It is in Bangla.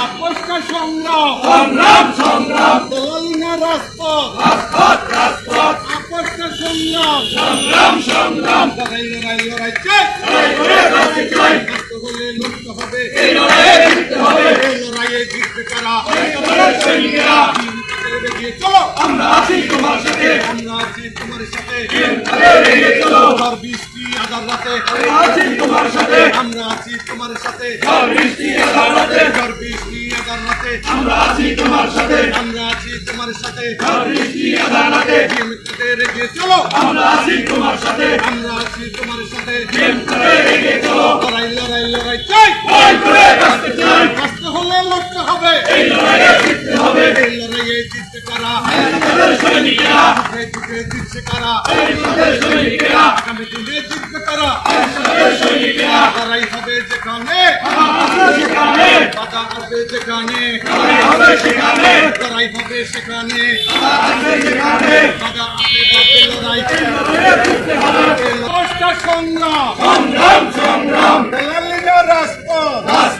আপোষটা সংগ্রাম। দেওয়ালি না রাজপথ। আপোষটা সংগ্রাম। লড়াই, লড়াই, লড়াই, জিতবে কারা? জিততে এগিয়ে চলো। আমরা আছি তোমার সাথে ঝড় বৃষ্টি আধার রাতে আমরা আছি তোমার সাথে ঝড় বৃষ্টি আধার রাতে আমরা আছি তোমার সাথে জিএমকে রেখে চলো আমরা আছি তোমার সাথে লড়াই জিতছে কারা আগামী দিনে জিতবে কারা লড়াই হবে যেখানে বাধা হবে যেখানে লড়াই হবে সেখানে বাধা আসলে লড়াই দশটা সংগ্রাম রাজপথ। জিম